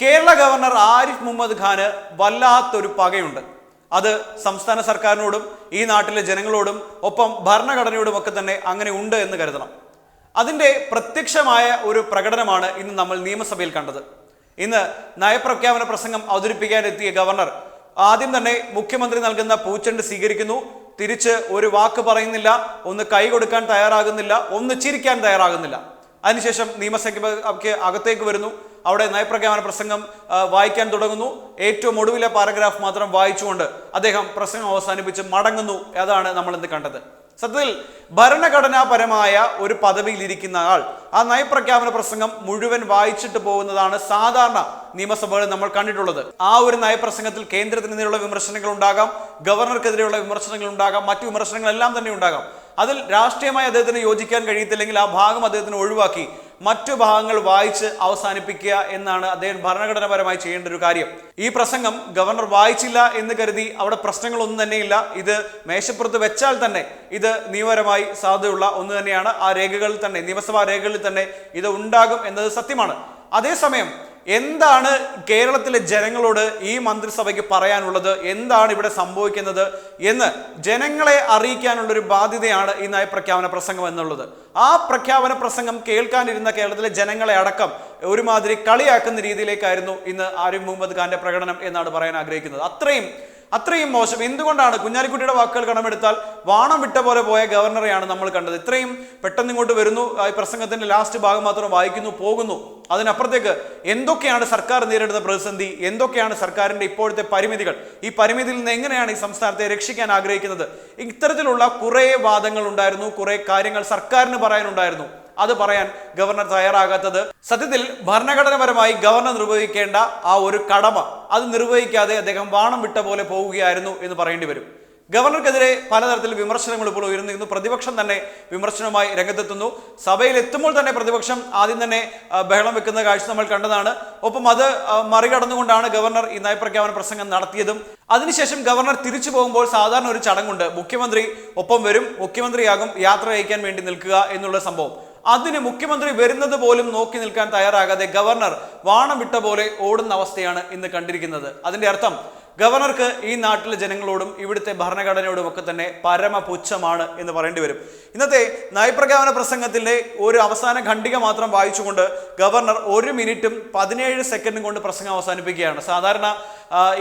Kerala governor Arif Mohammad ഖാന് വല്ലാത്തൊരു പകയുണ്ട്. അത് സംസ്ഥാന സർക്കാരിനോടും ഈ നാട്ടിലെ ജനങ്ങളോടും ഒപ്പം ഭരണഘടനയോടും ഒക്കെ തന്നെ അങ്ങനെ ഉണ്ട് എന്ന് കരുതണം. അതിന്റെ പ്രത്യക്ഷമായ ഒരു പ്രകടനമാണ് ഇന്ന് നമ്മൾ നിയമസഭയിൽ കണ്ടത്. ഇന്ന് നയപ്രഖ്യാപന പ്രസംഗം അവതരിപ്പിക്കാനെത്തിയ ഗവർണർ ആദ്യം തന്നെ മുഖ്യമന്ത്രി നൽകുന്ന പൂച്ചെണ്ട് സ്വീകരിക്കുന്നു. തിരിച്ച് ഒരു വാക്ക് പറയുന്നില്ല ഒന്ന് കൈ കൊടുക്കാൻ തയ്യാറാകുന്നില്ല ഒന്ന് ചിരിക്കാൻ തയ്യാറാകുന്നില്ല. അതിനുശേഷം നിയമസഭയ്ക്ക് അകത്തേക്ക് വരുന്നു. അവിടെ നയപ്രഖ്യാപന പ്രസംഗം വായിക്കാൻ തുടങ്ങുന്നു. ഏറ്റവും ഒടുവിലെ പാരഗ്രാഫ് മാത്രം വായിച്ചുകൊണ്ട് അദ്ദേഹം പ്രസംഗം അവസാനിപ്പിച്ച് മടങ്ങുന്നു. അതാണ് നമ്മൾ ഇന്ന് കണ്ടത്. സത്യത്തിൽ ഭരണഘടനാപരമായ ഒരു പദവിയിലിരിക്കുന്ന ആൾ ആ നയപ്രഖ്യാപന പ്രസംഗം മുഴുവൻ വായിച്ചിട്ട് പോകുന്നതാണ് സാധാരണ നിയമസഭകളിൽ നമ്മൾ കണ്ടിട്ടുള്ളത്. ആ ഒരു നയപ്രസംഗത്തിൽ കേന്ദ്രത്തിനെതിരെയുള്ള വിമർശനങ്ങൾ ഉണ്ടാകാം ഗവർണർക്കെതിരെയുള്ള വിമർശനങ്ങൾ ഉണ്ടാകാം മറ്റു വിമർശനങ്ങളെല്ലാം തന്നെ ഉണ്ടാകാം. അതിൽ രാഷ്ട്രീയമായി അദ്ദേഹത്തിന് യോജിക്കാൻ കഴിയത്തില്ലെങ്കിൽ ആ ഭാഗം അദ്ദേഹത്തിന് ഒഴിവാക്കി. മറ്റു ഭാഗങ്ങൾ വായിച്ച് അവസാനിപ്പിക്കുക എന്നാണ് അദ്ദേഹം ഭരണഘടനാപരമായി ചെയ്യേണ്ട ഒരു കാര്യം. ഈ പ്രസംഗം ഗവർണർ വായിച്ചില്ല എന്ന് കരുതി അവിടെ പ്രശ്നങ്ങളൊന്നും തന്നെയില്ല. ഇത് മേശപ്പുറത്ത് വെച്ചാൽ തന്നെ ഇത് നിയമപരമായി സാധ്യതയുള്ള ഒന്ന് തന്നെയാണ്. ആ രേഖകളിൽ തന്നെ നിയമസഭാ രേഖകളിൽ തന്നെ ഇത് ഉണ്ടാകും എന്നത് സത്യമാണ്. അതേസമയം എന്താണ് കേരളത്തിലെ ജനങ്ങളോട് ഈ മന്ത്രിസഭയ്ക്ക് പറയാനുള്ളത്? എന്താണ് ഇവിടെ സംഭവിക്കുന്നത്? എന്ന് ജനങ്ങളെ അറിയിക്കാനുള്ള ഒരു ബാധ്യതയാണ് ഈ നയപ്രഖ്യാപന പ്രസംഗം എന്നുള്ളത്. ആ പ്രഖ്യാപന പ്രസംഗം കേൾക്കാനിരുന്ന കേരളത്തിലെ ജനങ്ങളെ അടക്കം ഒരുമാതിരി കളിയാക്കുന്ന രീതിയിലേക്കായിരുന്നു ഇന്ന് ആരിഫ് മുഹമ്മദ് ഖാന്റെ പ്രകടനം എന്നാണ് പറയാൻ ആഗ്രഹിക്കുന്നത്. അത്രയും അത്രയും മോശം. എന്തുകൊണ്ടാണ് കുഞ്ഞാലിക്കുട്ടിയുടെ വാക്കുകൾ കടമെടുത്താൽ വാണം വിട്ട പോലെ പോയ ഗവർണറെയാണ് നമ്മൾ കണ്ടത്. ഇത്രയും പെട്ടെന്ന് ഇങ്ങോട്ട് വരുന്നു ഈ പ്രസംഗത്തിന്റെ ലാസ്റ്റ് ഭാഗം മാത്രം വായിക്കുന്നു പോകുന്നു. അതിനപ്പുറത്തേക്ക് എന്തൊക്കെയാണ് സർക്കാർ നേരിടുന്ന പ്രതിസന്ധി? എന്തൊക്കെയാണ് സർക്കാരിന്റെ ഇപ്പോഴത്തെ പരിമിതികൾ? ഈ പരിമിതിയിൽ നിന്ന് എങ്ങനെയാണ് ഈ സംസ്ഥാനത്തെ രക്ഷിക്കാൻ ആഗ്രഹിക്കുന്നത്? ഇത്തരത്തിലുള്ള കുറേ വാദങ്ങൾ ഉണ്ടായിരുന്നു കുറേ കാര്യങ്ങൾ സർക്കാരിന് പറയാനുണ്ടായിരുന്നു. അത് പറയാൻ ഗവർണർ തയ്യാറാകാത്തത് സത്യത്തിൽ ഭരണഘടനപരമായി ഗവർണർ നിർവഹിക്കേണ്ട ആ ഒരു കടമ അത് നിർവഹിക്കാതെ അദ്ദേഹം വാണം വിട്ട പോലെ പോവുകയായിരുന്നു എന്ന് പറയേണ്ടി വരും. ഗവർണർക്കെതിരെ പലതരത്തിൽ വിമർശനങ്ങൾ ഇപ്പോൾ ഉയർന്നിരുന്നു പ്രതിപക്ഷം തന്നെ വിമർശനവുമായി രംഗത്തെത്തുന്നു. സഭയിൽ എത്തുമ്പോൾ തന്നെ പ്രതിപക്ഷം ആദ്യം തന്നെ ബഹളം വെക്കുന്ന കാഴ്ച നമ്മൾ കണ്ടതാണ്. ഒപ്പം അത് മറികടന്നുകൊണ്ടാണ് ഗവർണർ ഈ നയപ്രഖ്യാപന പ്രസംഗം നടത്തിയതും. അതിനുശേഷം ഗവർണർ തിരിച്ചു പോകുമ്പോൾ സാധാരണ ഒരു ചടങ്ങുണ്ട്. മുഖ്യമന്ത്രി ഒപ്പം വരും മുഖ്യമന്ത്രിയാകും യാത്ര അയക്കാൻ വേണ്ടി നിൽക്കുക എന്നുള്ള സംഭവം. അതിന് മുഖ്യമന്ത്രി വരുന്നത് പോലും നോക്കി നിൽക്കാൻ തയ്യാറാകാതെ ഗവർണർ വാണം വിട്ട പോലെ ഓടുന്ന അവസ്ഥയാണ് ഇന്ന് കണ്ടിരിക്കുന്നത്. അതിന്റെ അർത്ഥം ഗവർണർക്ക് ഈ നാട്ടിലെ ജനങ്ങളോടും ഇവിടുത്തെ ഭരണഘടനയോടും ഒക്കെ തന്നെ പരമപുച്ഛമാണ് എന്ന് പറയേണ്ടി വരും. ഇന്നത്തെ നയപ്രഖ്യാപന പ്രസംഗത്തിന്റെ ഒരു അവസാന ഖണ്ഡിക മാത്രം വായിച്ചുകൊണ്ട് ഗവർണർ ഒരു മിനിറ്റും പതിനേഴ് സെക്കൻഡും കൊണ്ട് പ്രസംഗം അവസാനിപ്പിക്കുകയാണ്. സാധാരണ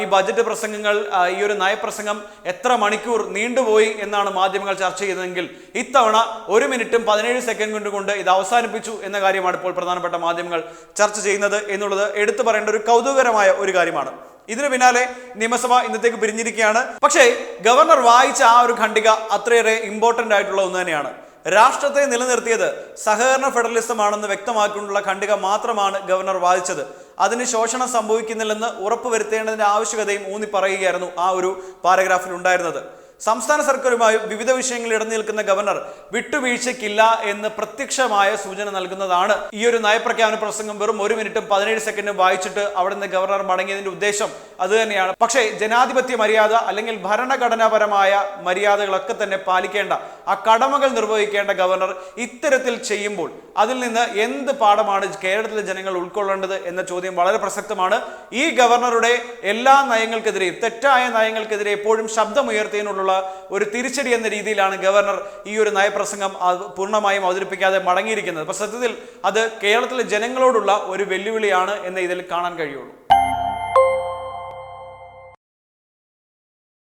ഈ ബജറ്റ് പ്രസംഗങ്ങൾ ഈ ഒരു നയപ്രസംഗം എത്ര മണിക്കൂർ നീണ്ടുപോയി എന്നാണ് മാധ്യമങ്ങൾ ചർച്ച ചെയ്തതെങ്കിൽ ഇത്തവണ ഒരു മിനിറ്റും പതിനേഴ് സെക്കൻഡ് കൊണ്ട് ഇത് അവസാനിപ്പിച്ചു എന്ന കാര്യമാണ് ഇപ്പോൾ പ്രധാനപ്പെട്ട മാധ്യമങ്ങൾ ചർച്ച ചെയ്യുന്നത് എന്നുള്ളത് എടുത്തു പറയേണ്ട ഒരു കൗതുകകരമായ ഒരു കാര്യമാണ്. ഇതിന് പിന്നാലെ നിയമസഭ ഇന്നത്തേക്ക് പിരിഞ്ഞിരിക്കുകയാണ്. പക്ഷേ ഗവർണർ വായിച്ച ആ ഒരു ഖണ്ഡിക അത്രയേറെ ഇമ്പോർട്ടന്റ് ആയിട്ടുള്ള ഒന്ന് തന്നെയാണ്. രാഷ്ട്രത്തെ നിലനിർത്തിയത് സഹകരണ ഫെഡറലിസം ആണെന്ന് വ്യക്തമാക്കിക്കൊണ്ടുള്ള ഖണ്ഡിക മാത്രമാണ് ഗവർണർ വായിച്ചത്. അതിന് ശോഷണം സംഭവിക്കുന്നില്ലെന്ന് ഉറപ്പുവരുത്തേണ്ടതിന്റെ ആവശ്യകതയും ഊന്നി പറയുകയായിരുന്നു ആ ഒരു പാരഗ്രാഫിൽ ഉണ്ടായിരുന്നത്. സംസ്ഥാന സർക്കാരുമായി വിവിധ വിഷയങ്ങളിൽ ഇടനിൽക്കുന്ന ഗവർണർ വിട്ടുവീഴ്ചയ്ക്കില്ല എന്ന് പ്രത്യക്ഷമായ സൂചന നൽകുന്നതാണ് ഈ ഒരു നയപ്രഖ്യാപന പ്രസംഗം വെറും ഒരു മിനിറ്റും പതിനേഴ് സെക്കൻഡും വായിച്ചിട്ട് അവിടെ നിന്ന് ഗവർണർ മടങ്ങിയതിന്റെ ഉദ്ദേശം അത് തന്നെയാണ്. പക്ഷേ ജനാധിപത്യ മര്യാദ അല്ലെങ്കിൽ ഭരണഘടനാപരമായ മര്യാദകളൊക്കെ തന്നെ പാലിക്കേണ്ട ആ കടമകൾ നിർവഹിക്കേണ്ട ഗവർണർ ഇത്തരത്തിൽ ചെയ്യുമ്പോൾ അതിൽ നിന്ന് എന്ത് പാഠമാണ് കേരളത്തിലെ ജനങ്ങൾ ഉൾക്കൊള്ളേണ്ടത് എന്ന ചോദ്യം വളരെ പ്രസക്തമാണ്. ഈ ഗവർണറുടെ എല്ലാ നയങ്ങൾക്കെതിരെയും തെറ്റായ നയങ്ങൾക്കെതിരെ എപ്പോഴും ശബ്ദമുയർത്തിയതിനുള്ള ഒരു തിരിച്ചടി എന്ന രീതിയിലാണ് ഗവർണർ ഈ ഒരു നയപ്രസംഗം പൂർണമായും അവതരിപ്പിക്കാതെ മടങ്ങിയിരിക്കുന്നത്. അപ്പൊ സത്യത്തിൽ അത് കേരളത്തിലെ ജനങ്ങളോടുള്ള ഒരു വെല്ലുവിളിയാണ് എന്ന് ഇതിൽ കാണാൻ കഴിയുള്ളൂ.